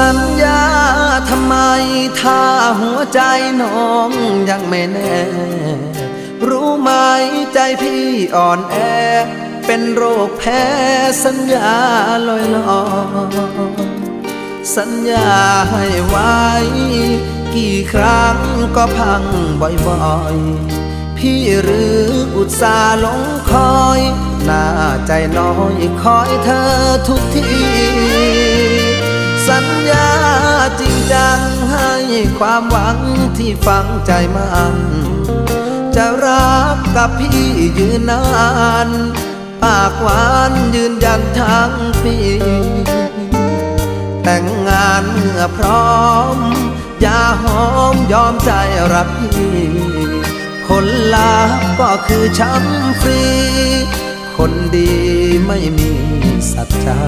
สัญญาทำไมถ้าหัวใจน้องยังไม่แน่ รู้ไหมใจพี่อ่อนแอ เป็นโรคแพ้สัญญาลอยลอยสัญญาให้ไว้ กี่ครั้งก็พังบ่อยๆ พี่หรืออุตส่าห์ลงคอย หน้าใจน้อยคอยเธอทุกที สัญญาจริงจังให้ความหวังที่ฝังใจมันจะรักกับพี่ยืนนาน ปากหวานยืนยันทั้งปีแต่งงานเมื่อพร้อม อย่าหอมยอมใจรักพี่ผลลัพธ์ก็คือช้ำฟรี คนดีไม่มีสัจจา